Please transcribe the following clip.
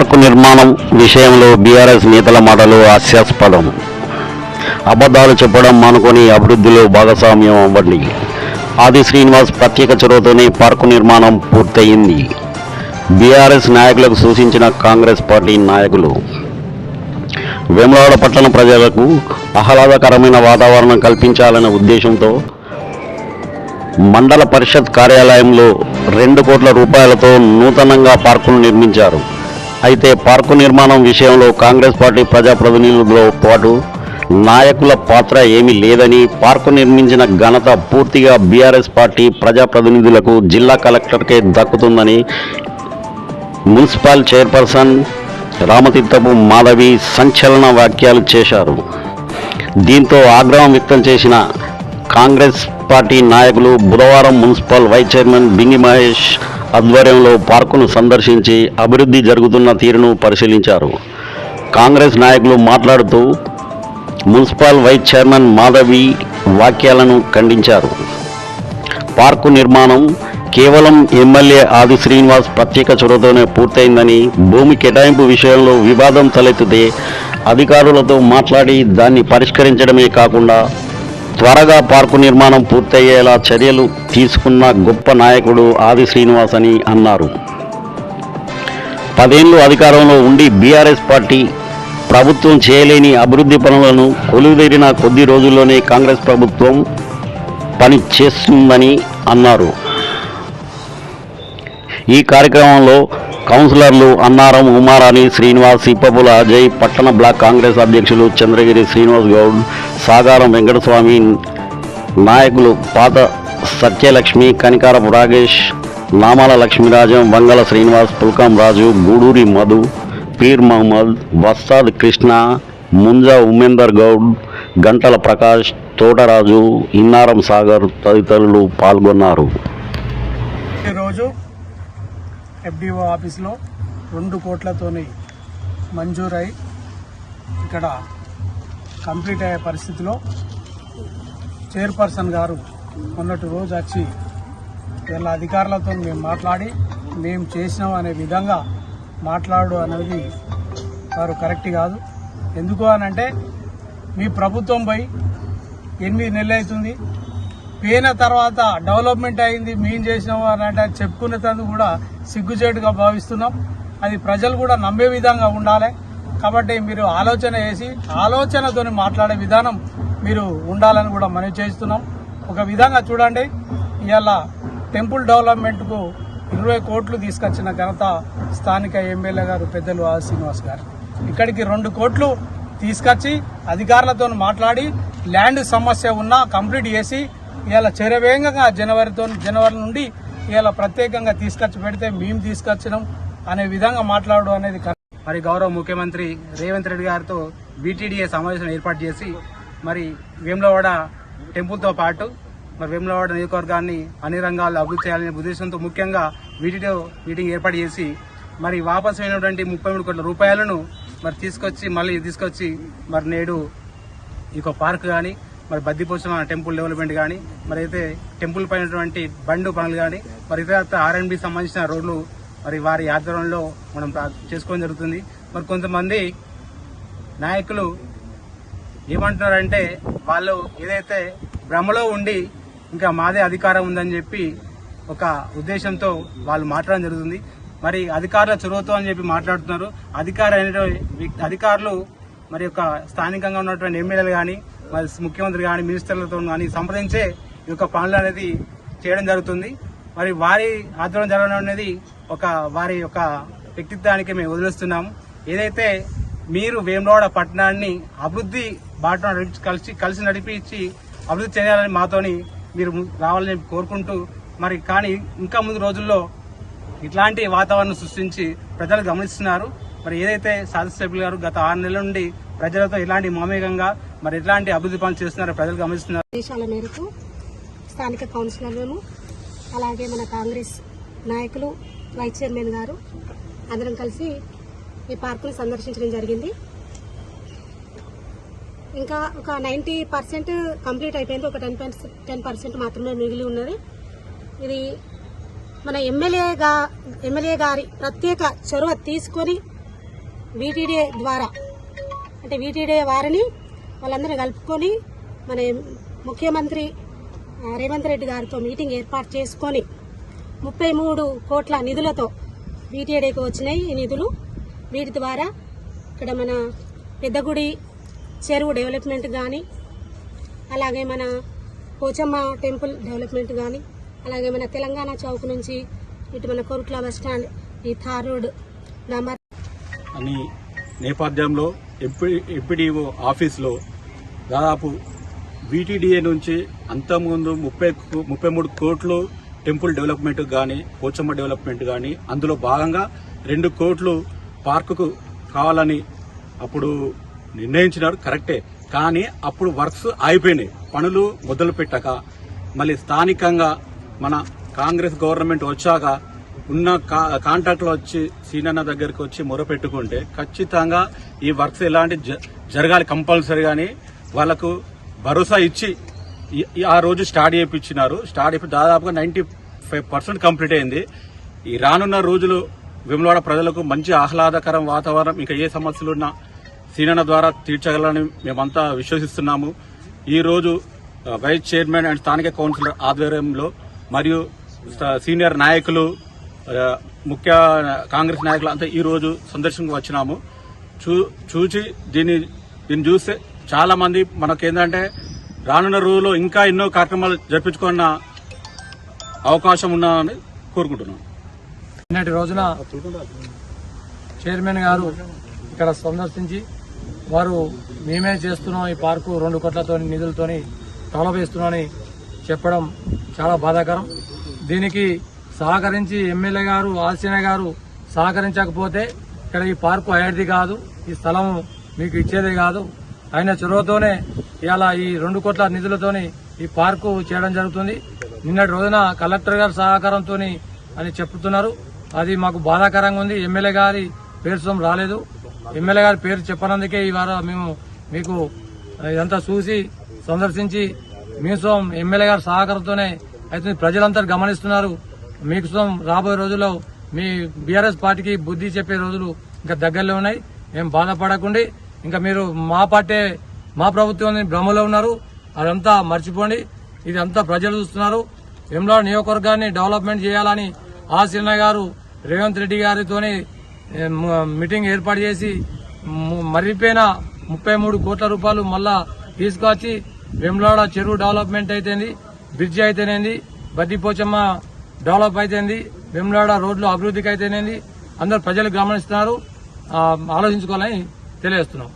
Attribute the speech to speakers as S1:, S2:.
S1: Park నిర్మాణం విషయంలో BRS నేతల మాటలు హాస్యాస్పదం. అబద్ధాలు చెప్పడం మానుకొని అభివృద్ధిలో భాగస్వామ్యం అవ్వండి. ఆది శ్రీనివాస్ ప్రత్యేక చొరవతోనే పార్కు నిర్మాణం పూర్తయింది. బీఆర్ఎస్ నాయకులకు సూచించిన కాంగ్రెస్ పార్టీ నాయకులు. వేములవాడ పట్టణ ప్రజలకు ఆహ్లాదకరమైన వాతావరణం కల్పించాలనే ఉద్దేశంతో మండల పరిషత్ కార్యాలయంలో రెండు కోట్ల రూపాయలతో నూతనంగా పార్కును నిర్మించారు. అయితే పార్కు నిర్మాణం విషయంలో కాంగ్రెస్ పార్టీ ప్రజాప్రతినిధులతో పాటు నాయకుల పాత్ర ఏమీ లేదని పార్కు నిర్మించిన ఘనత పూర్తిగా బీఆర్ఎస్ పార్టీ ప్రజాప్రతినిధులకు జిల్లా కలెక్టర్కే దక్కుతుందని మున్సిపల్ చైర్పర్సన్ రామతీర్థపు మాధవి సంచలన వ్యాఖ్యలు చేశారు. దీంతో ఆగ్రహం వ్యక్తం చేసిన కాంగ్రెస్ పార్టీ నాయకులు బుధవారం municipal vice chairman Bingi Mahesh ఆధ్వర్యంలో పార్కును సందర్శించి అభివృద్ధి జరుగుతున్న తీరును పరిశీలించారు. కాంగ్రెస్ నాయకులు మాట్లాడుతూ మున్సిపల్ వైస్ చైర్మన్ మాధవి వాక్యాలను ఖండించారు. పార్కు నిర్మాణం కేవలం ఎమ్మెల్యే ఆది శ్రీనివాస్ ప్రత్యేక చొరవతోనే పూర్తయిందని భూమి కేటాయింపు విషయంలో వివాదం తలెత్తితే అధికారులతో మాట్లాడి దాన్ని పరిష్కరించడమే కాకుండా త్వరగా పార్కు నిర్మాణం పూర్తయ్యేలా చర్యలు తీసుకున్న గొప్ప నాయకుడు ఆది శ్రీనివాస్ అని అన్నారు. పదేళ్ళు అధికారంలో ఉండి బీఆర్ఎస్ పార్టీ ప్రభుత్వం చేయలేని అభివృద్ధి పనులను కొలువుదీరిన కొద్ది రోజుల్లోనే కాంగ్రెస్ ప్రభుత్వం పని చేస్తుందని అన్నారు. ఈ కార్యక్రమంలో కౌన్సిలర్లు అన్నారం ఉమారాణి శ్రీనివాస్ ఇప్పపుల అజయ్ పట్టణ బ్లాక్ కాంగ్రెస్ అధ్యక్షులు చంద్రగిరి శ్రీనివాస్ గౌడ్ సాగారం వెంకటస్వామి నాయకులు పాత సత్యలక్ష్మి కనికారపు రాగేష్ నామాల లక్ష్మీరాజం వంగల శ్రీనివాస్ పుల్కం రాజు గూడూరి మధు పీర్ మహమ్మద్ వస్తాద్ కృష్ణ ముంజా ఉమేందర్ గౌడ్ గంటల ప్రకాష్ తోటరాజు ఇన్నారం సాగర్ తదితరులు పాల్గొన్నారు.
S2: ఈరోజు ఎఫ్డిఓ ఆఫీస్లో రెండు కోట్లతోని మంజూరై ఇక్కడ కంప్లీట్ అయ్యే పరిస్థితిలో చైర్పర్సన్ గారు మొన్నటి రోజు వచ్చి వీళ్ళ అధికారులతో మేము మాట్లాడి మేము చేసినాం అనే విధంగా మాట్లాడు అనేది వారు కరెక్ట్ కాదు. ఎందుకు అని అంటే మీ ప్రభుత్వం పోయి ఎనిమిది నెలలు అవుతుంది. పోయిన తర్వాత డెవలప్మెంట్ అయింది మేము చేసినాం అని అంటే అది కూడా సిగ్గుచేటుగా భావిస్తున్నాం. అది ప్రజలు కూడా నమ్మే విధంగా ఉండాలి. కాబట్టి మీరు ఆలోచన చేసి ఆలోచనతోని మాట్లాడే విధానం మీరు ఉండాలని కూడా మనం చేస్తున్నాం. ఒక విధంగా చూడండి ఇవాళ టెంపుల్ డెవలప్మెంట్కు ఇరవై కోట్లు తీసుకొచ్చిన ఘనత స్థానిక ఎమ్మెల్యే గారు పెద్దలు ఆ శ్రీనివాస్ గారు. ఇక్కడికి రెండు కోట్లు తీసుకొచ్చి అధికారులతో మాట్లాడి ల్యాండ్ సమస్య ఉన్నా కంప్లీట్ చేసి ఇలా చెరవేగంగా జనవరితో జనవరి నుండి ఇలా ప్రత్యేకంగా తీసుకొచ్చి పెడితే మేము తీసుకొచ్చినాం అనే విధంగా మాట్లాడడం అనేది
S3: మరి గౌరవ ముఖ్యమంత్రి రేవంత్ రెడ్డి గారితో బీటీడీఏ సమావేశం ఏర్పాటు చేసి మరి వేములవాడ టెంపుల్తో పాటు మరి వేములవాడ నియోజకవర్గాన్ని అన్ని రంగాల్లో అభివృద్ధి చేయాలనే ఉద్దేశంతో ముఖ్యంగా వీటితో మీటింగ్ ఏర్పాటు చేసి మరి వాపసు అయినటువంటి ముప్పై మూడు కోట్ల రూపాయలను మరి తీసుకొచ్చి మళ్ళీ తీసుకొచ్చి మరి నేడు ఈ యొక్క పార్క్ కానీ మరి బద్దిపోసిన టెంపుల్ డెవలప్మెంట్ కానీ మరి అయితే టెంపుల్ పైనటువంటి బండు పనులు కానీ మరి తర్వాత ఆర్ఎండ్బి సంబంధించిన రోడ్లు మరి వారి ఆధ్వర్యంలో మనం చేసుకోవడం జరుగుతుంది. మరి కొంతమంది నాయకులు ఏమంటున్నారంటే వాళ్ళు ఏదైతే భ్రమలో ఉండి ఇంకా మాదే అధికారం ఉందని చెప్పి ఒక ఉద్దేశంతో వాళ్ళు మాట్లాడడం జరుగుతుంది. మరి అధికారుల చొరవతో అని చెప్పి మాట్లాడుతున్నారు. అధికార అధికారులు మరి యొక్క స్థానికంగా ఉన్నటువంటి ఎమ్మెల్యేలు కానీ మరి ముఖ్యమంత్రి కానీ మినిస్టర్లతో కానీ సంప్రదించే ఈ యొక్క పనులు అనేది చేయడం జరుగుతుంది. మరి వారి ఆధ్వర్యం జరగడం అనేది ఒక వారి యొక్క వ్యక్తిత్వానికి మేము వదిలేస్తున్నాము. ఏదైతే మీరు వేములవాడ పట్టణాన్ని అభివృద్ధి బాట కలిసి కలిసి నడిపించి అభివృద్ధి చేయాలని మాతోని మీరు రావాలని కోరుకుంటూ మరి కానీ ఇంకా ముందు రోజుల్లో ఇట్లాంటి వాతావరణం సృష్టించి ప్రజలు గమనిస్తున్నారు. మరి ఏదైతే శాసనసభ్యులు గారు గత ఆరు నెలల నుండి ప్రజలతో ఎలాంటి మామేకంగా మరి ఎట్లాంటి అభివృద్ధి పనులు చేస్తున్నారో ప్రజలు గమనిస్తున్నారు.
S4: దేశాల మేరకు స్థానిక కౌన్సిలర్లను అలాగే మన కాంగ్రెస్ నాయకులు వైస్ చైర్మన్ గారు అందరం కలిసి ఈ పార్కును సందర్శించడం జరిగింది. ఇంకా ఒక నైంటీ పర్సెంట్ కంప్లీట్ అయిపోయింది. ఒక టెన్ టెన్ పర్సెంట్ మాత్రమే మిగిలి ఉన్నది. ఇది మన ఎమ్మెల్యేగా ఎమ్మెల్యే గారి ప్రత్యేక చొరవ తీసుకొని వీటీడీ ద్వారా అంటే వీటీడే వారిని వాళ్ళందరూ కలుపుకొని మన ముఖ్యమంత్రి రేవంత్ రెడ్డి గారితో మీటింగ్ ఏర్పాటు చేసుకొని ముప్పై మూడు కోట్ల నిధులతో వీటీడీకి వచ్చినాయి ఈ నిధులు. వీటి ద్వారా ఇక్కడ మన పెద్దగుడి చెరువు డెవలప్మెంట్ కానీ అలాగే మన పోచమ్మ టెంపుల్ డెవలప్మెంట్ కానీ అలాగే మన తెలంగాణ చౌక్ నుంచి ఇటు మన కొరుట్ల బస్ స్టాండ్ ఈ థార్ రోడ్ నంబర్
S5: అని నేపథ్యంలో ఎంపీ ఎంపీడీఓ ఆఫీస్లో దాదాపు వీటీడీఏ నుంచి అంతకుముందు ముప్పై ముప్పై మూడు కోట్లు టెంపుల్ డెవలప్మెంట్ కానీ పోచమ్మ డెవలప్మెంట్ కానీ అందులో భాగంగా రెండు కోట్లు పార్కుకు కావాలని అప్పుడు నిర్ణయించినారు కరెక్టే. కానీ అప్పుడు వర్క్స్ ఆగిపోయినాయి. పనులు మొదలు పెట్టక మళ్ళీ స్థానికంగా మన కాంగ్రెస్ గవర్నమెంట్ వచ్చాక ఉన్న కా- కాంట్రాక్ట్లు వచ్చి సీనన్న దగ్గరికి వచ్చి మొరపెట్టుకుంటే ఖచ్చితంగా ఈ వర్క్స్ ఎలాంటి జ- జరగాలి కంపల్సరీ కానీ వాళ్ళకు భరోసా ఇచ్చి ఆ రోజు స్టార్ట్ చేయించినారు. స్టార్ట్ చేసి దాదాపుగా నైన్టీ ఫైవ్ పర్సెంట్ కంప్లీట్ అయింది. ఈ రానున్న రోజులు విమలవాడ ప్రజలకు మంచి ఆహ్లాదకరం వాతావరణం ఇంకా ఏ సమస్యలు ఉన్నా సీనన్న ద్వారా తీర్చగలని మేమంతా విశ్వసిస్తున్నాము. ఈ రోజు వైస్ చైర్మన్ అండ్ స్థానిక కౌన్సిలర్ ఆధ్వర్యంలో మరియు సీనియర్ నాయకులు ముఖ్య కాంగ్రెస్ నాయకులు అంతా ఈ రోజు సందర్శనకు వచ్చినాము. చూ చూచి దీన్ని దీన్ని చూస్తే చాలా మంది మనకేంటంటే రానున్న రోజుల్లో ఇంకా ఎన్నో కార్యక్రమాలు జరిపించుకున్న అవకాశం ఉన్నామని కోరుకుంటున్నాం.
S6: నిన్నటి రోజున చైర్మన్ గారు ఇక్కడ సందర్శించి వారు మేమే చేస్తున్నాం ఈ పార్కు రెండు కోట్లతో నిధులతోని డెవలప్ చేస్తున్నామని చెప్పడం చాలా బాధాకరం. దీనికి సహకరించి ఎమ్మెల్యే గారు ఆల్సిన గారు సహకరించకపోతే ఇక్కడ ఈ పార్కు అయ్యేది కాదు ఈ స్థలం మీకు ఇచ్చేది కాదు. ఆయన చొరవతోనే ఇవాళ ఈ రెండు కోట్ల నిధులతోని ఈ పార్కు చేయడం జరుగుతుంది. నిన్నటి రోజున కలెక్టర్ గారి సహకారంతో అని చెప్తున్నారు. అది మాకు బాధాకరంగా ఉంది. ఎమ్మెల్యే గారి పేరు సొమ్ము రాలేదు. ఎమ్మెల్యే గారి పేరు చెప్పనందుకే ఈ వారం మేము మీకు ఇదంతా చూసి సందర్శించి మీకోసం ఎమ్మెల్యే గారి సహకారంతోనే అయితే ప్రజలంతా గమనిస్తున్నారు. మీకోసం రాబోయే రోజుల్లో మీ బీఆర్ఎస్ పార్టీకి బుద్ధి చెప్పే రోజులు ఇంకా దగ్గరలో ఉన్నాయి. మేము బాధపడకండి. ఇంకా మీరు మా పార్టీ మా ప్రభుత్వం భ్రమలో ఉన్నారు. అదంతా మర్చిపోండి. ఇది అంతా ప్రజలు చూస్తున్నారు. వెమ్లాడ్ నియోజకవర్గాన్ని డెవలప్మెంట్ చేయాలని ఆశీర్ణ సిన్న గారు రేవంత్ రెడ్డి గారితోని మీటింగ్ ఏర్పాటు చేసి మరిపోయిన ముప్పై మూడు కోట్ల రూపాయలు మళ్ళా తీసుకొచ్చి వెమ్లాడ చెరువు డెవలప్మెంట్ అయితేంది బ్రిడ్జి అయితేనేది బద్దిపోచమ్మ డెవలప్ అయితేంది వెమ్లాడ రోడ్లు అభివృద్ధికి అయితేనేది అందరు ప్రజలు గమనిస్తున్నారు. ఆలోచించుకోవాలని తెలియజేస్తున్నాం.